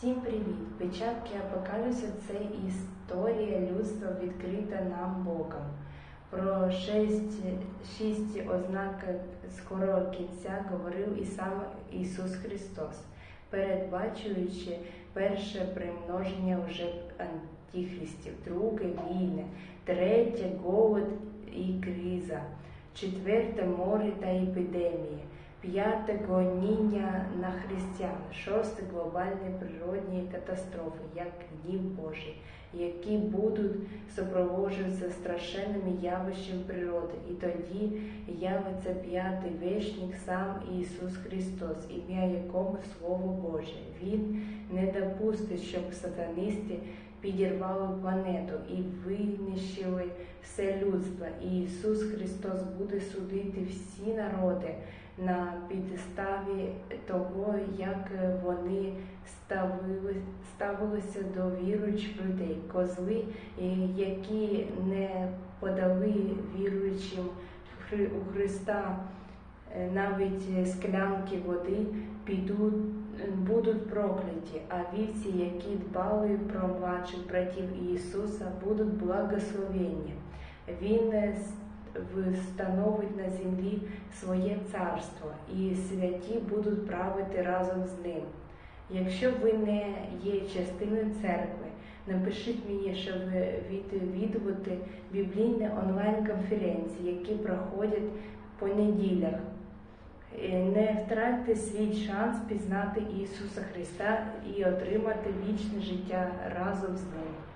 Всім привіт! Печатки Апокаліпсису – це історія людства, відкрита нам Богом. Про шість, шість ознак скорого кінця говорив і сам Ісус Христос, передбачуючи перше примноження вже антихристів, друге війни, третє голод і криза, четверте море та епідемії. П'яте гоніння на християн, шосте глобальні природні катастрофи, як гнів Божий, які будуть супроводжуватися страшенними явищами природи. І тоді явиться п'ятий вишник, сам Ісус Христос, ім'я якому Слово Боже. Він не допустить, щоб сатанисти підірвали планету і винищили все людство. І Ісус Христос буде судити всі народи на підставі того, як вони ставили, ставилися до віруючих людей, козли, які не подали віруючим у Христа навіть склянки води, підуть. Будуть прокляті, а вівці, які дбали про младших братів Ісуса, будуть благословені. Він встановить на землі своє царство, і святі будуть правити разом з ним. Якщо ви не є частиною церкви, напишіть мені, щоб відвідувати біблійні онлайн-конференції, які проходять по неділях. Не втратьте свій шанс пізнати Ісуса Христа і отримати вічне життя разом з Ним.